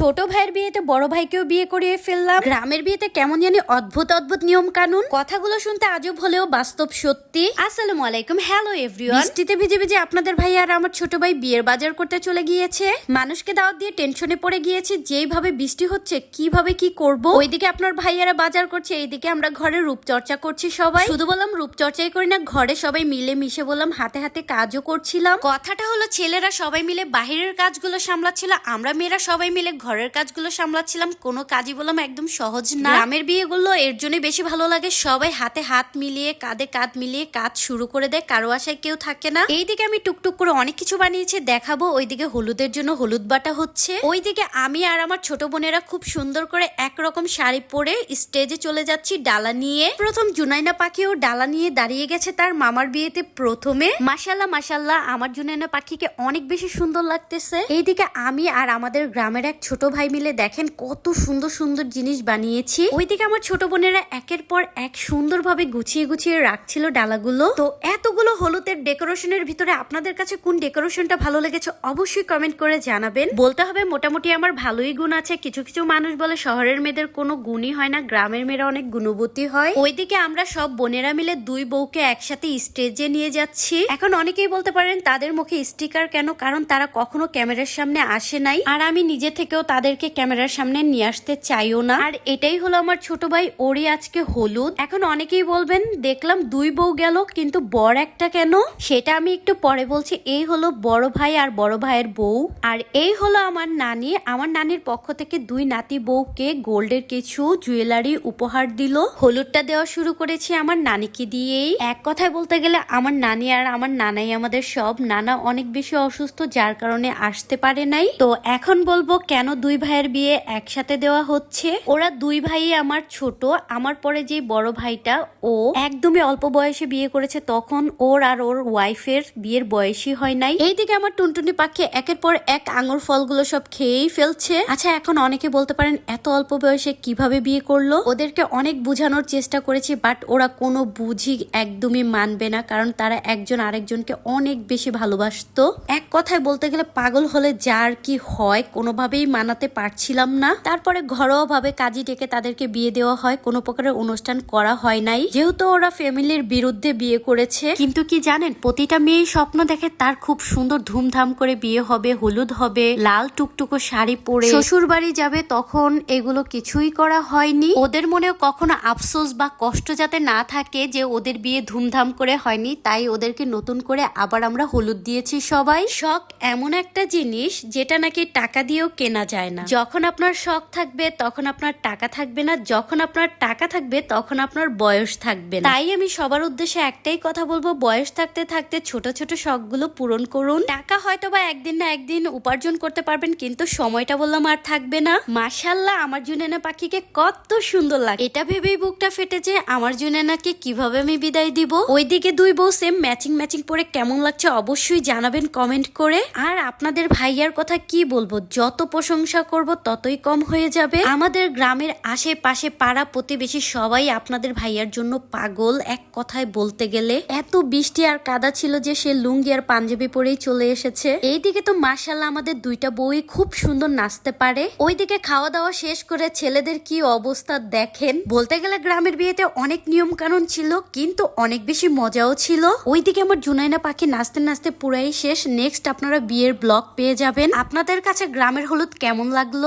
ছোট ভাইয়ের বিয়েতে বড় ভাইকেও বিয়ে করিয়ে ফেললাম। গ্রামের বিয়েতে কেমন জানি অদ্ভুত অদ্ভুত নিয়ম কানুন কথাগুলো শুনতে আজব হলেও বাস্তব সত্যি। আসসালামু আলাইকুম। Hello, everyone. বৃষ্টিতে ভিজে ভিজে আপনাদের ভাই আর আমার ছোট ভাই বিয়ের বাজার করতে চলে গিয়েছে। মানুষকে দাওয়াত দিয়ে টেনশনে পড়ে গিয়েছে, যেইভাবে বৃষ্টি হচ্ছে, কীভাবে কি করব? ওইদিকে আপনার ভাইয়ারা বাজার করছে, এইদিকে আমরা ঘরে রূপচর্চা করছি সবাই। শুধু বললাম রূপচর্চাই করি না, ঘরে সবাই মিলে মিশে বললাম, হাতে হাতে কাজও করছিলাম। কথাটা হলো, ছেলেরা সবাই মিলে বাহিরের কাজগুলো সামলাচ্ছিল, আমরা মেয়েরা সবাই মিলে ঘরের কাজগুলো সামলাচ্ছিলাম, কোনো কাজই বললাম একদম সহজ না। গ্রামের বিয়েগুলো এর জন্য বেশি ভালো লাগে, সবাই হাতে হাত মিলিয়ে, কাঁধে কাঁধ মিলিয়ে কাজ শুরু করে দেয়, কারও আশায় কেউ থাকে না। এইদিকে আমি টুকটুক করে অনেক কিছু বানিয়েছি, দেখাবো, ওইদিকে হলুদের জন্য হলুদ বাটা হচ্ছে। ওইদিকে আমি আর আমার ছোট বোনেরা খুব সুন্দর করে একরকম শাড়ি পরে স্টেজে চলে যাচ্ছি ডালা নিয়ে। প্রথম জুনাইনা পাখিও ডালা নিয়ে দাঁড়িয়ে গেছে তার মামার বিয়েতে প্রথমে। মাসাল্লাহ মাসাল্লাহ আমার জুনাইনা পাখিকে অনেক বেশি সুন্দর লাগতেছে। এইদিকে আমি আর আমাদের গ্রামের এক ছোট ভাই মিলে দেখেন কত সুন্দর সুন্দর জিনিস বানিয়েছি। ওইদিকে আমার ছোট বোনেরা একের পর এক সুন্দরভাবে গুছিয়ে গুছিয়ে রাখছিল ডালাগুলো। তো এতগুলো হলুদের ডেকোরেশনের ভিতরে আপনাদের কাছে কোন ডেকোরেশনটা ভালো লেগেছে অবশ্যই কমেন্ট করে জানাবেন। বলতে হবে মোটামুটি আমার ভালোই গুণ আছে। কিছু কিছু মানুষ বলে শহরের মেয়েদের কোনো গুণই হয় না, গ্রামের মেয়েরা অনেক গুণবতী হয়। ওইদিকে আমরা সব বোনেরা মিলে দুই বউকে একসাথে স্টেজে নিয়ে যাচ্ছি। এখন অনেকেই বলতে পারেন তাদের মুখে স্টিকার কেন? কারণ তারা কখনো ক্যামেরার সামনে আসে নাই। আর আমি নিজে থেকেও তাদেরকে ক্যামেরার সামনে নিয়ে আসতে চাইও না। আর এটাই হলো আমার ছোট ভাই ওরই আজকে হলুদ। এখন অনেকেই বলবেন, দেখলাম দুই বউ গেল, কিন্তু বর একটা কেন? সেটা আমি একটু পরে বলছি। এই হলো বড় ভাই আর বড় ভাইয়ের বউ। আর এই হলো আমার নানি। আমার নানির পক্ষ থেকে দুই নাতি বউকে গোল্ডের কিছু জুয়েলারি উপহার দিল। হলুদটা দেওয়া শুরু করেছি আমার নানিকে দিয়েই। এক কথায় বলতে গেলে আমার নানি আর আমার নানাই আমাদের সব। নানা অনেক বেশি অসুস্থ, যার কারণে আসতে পারে নাই। তো এখন বলব কেন দুই ভাইয়ের বিয়ে একসাথে দেওয়া হচ্ছে? ওরা দুই ভাই আমার ছোট। আমার পরে যে বড় ভাইটা, ও একদমই অল্প বয়সে বিয়ে করেছে, তখন ওর আর ওর ওয়াইফের বিয়ের বয়সই হয় নাই। এইদিকে আমার টুনটুনি পাখি একের পর এক আঙুর ফলগুলো সব খেয়েই ফেলছে। আচ্ছা এখন অনেকে বলতে পারেন, এত অল্প বয়সে কীভাবে বিয়ে করল? ওদেরকে অনেক বোঝানোর চেষ্টা করেছি, বাট ওরা কোনো বুঝি একদমই মানবে না, কারণ তারা একজন আরেকজনকে অনেক বেশি ভালোবাসতো। এক কথায় বলতে গেলে, পাগল হলে যার কি হয়, কোনোভাবেই মানাতে পারছিলাম না। তারপরে ঘরোয়া ভাবে কাজী ডেকে তাদেরকে বিয়ে দেওয়া হয়, কোনো প্রকারের অনুষ্ঠান করা হয় নাই। যেহেতু ওরা ফ্যামিলির বিরুদ্ধে বিয়ে করেছে কিন্তু কি জানেন প্রতিটা মেয়ে স্বপ্ন দেখে তার খুব সুন্দর ধুমধাম করে বিয়ে হবে হলুদ হবে লাল টুকটুকো শাড়ি পরে শ্বশুর বাড়ি যাবে তখন এগুলো কিছুই করা হয়নি। ওদের মনেও কখনো আফসোস বা কষ্ট যাতে না থাকে যে ওদের বিয়ে ধুমধাম করে হয়নি তাই ওদেরকে নতুন করে আবার আমরা হলুদ দিয়েছি সবাই। শখ এমন একটা জিনিস যেটা নাকি টাকা দিয়েও কেনা যায় না। যখন আপনার শখ থাকবে তখন আপনার টাকা থাকবে না যখন আপনার টাকা থাকবে তখন আপনার বয়স থাকবে তাই আমি সবার উদ্দেশ্যে একটাই কথা বলব বয়স থাকতে থাকতে ছোট ছোট শখগুলো পূরণ করুন। টাকা হয়তো বা একদিন না একদিন উপার্জন করতে পারবেন, কিন্তু সময়টা বললাম আর থাকবে না। মাশাল্লাহ আমার জুনেনা পাখিকে কত সুন্দর লাগে এটা ভেবেই বুকটা ফেটেছে আমার জুনেনাকে কীভাবে আমি বিদায় দিব? ওইদিকে দুই বউ সেম ম্যাচিং ম্যাচিং পরে কেমন লাগছে অবশ্যই জানাবেন কমেন্ট করে। আর আপনাদের ভাইয়ার কথা কি বলব? যত প্রশংসা করব ততই কম হয়ে যাবে। আমাদের গ্রামের আশেপাশে পাড়া প্রতিবেশী সবাই আপনাদের ভাইয়ার জন্য পাগল, এক কথায় বলতে গেলে। এত বৃষ্টি আর কাদা ছিল যে সে লুঙ্গি আর পাঞ্জাবি পরেই চলে এসেছে। এইদিকে তো মাসাল্লাহ আমাদের দুইটা বই খুব সুন্দর নাচতে পারে। ওইদিকে খাওয়া দাওয়া শেষ করে ছেলেদের কি অবস্থা দেখেন। বলতে গেলে গ্রামের বিয়েতে অনেক নিয়ম কানুন ছিল, কিন্তু অনেক বেশি মজাও ছিল। ওইদিকে আমার জুনাইনা পাখি নাচতে নাচতে পুরাই শেষ। নেক্সট আপনারা বিয়ের ব্লগ পেয়ে যাবেন। আপনাদের কাছে গ্রামের হলুদ কেমন লাগল?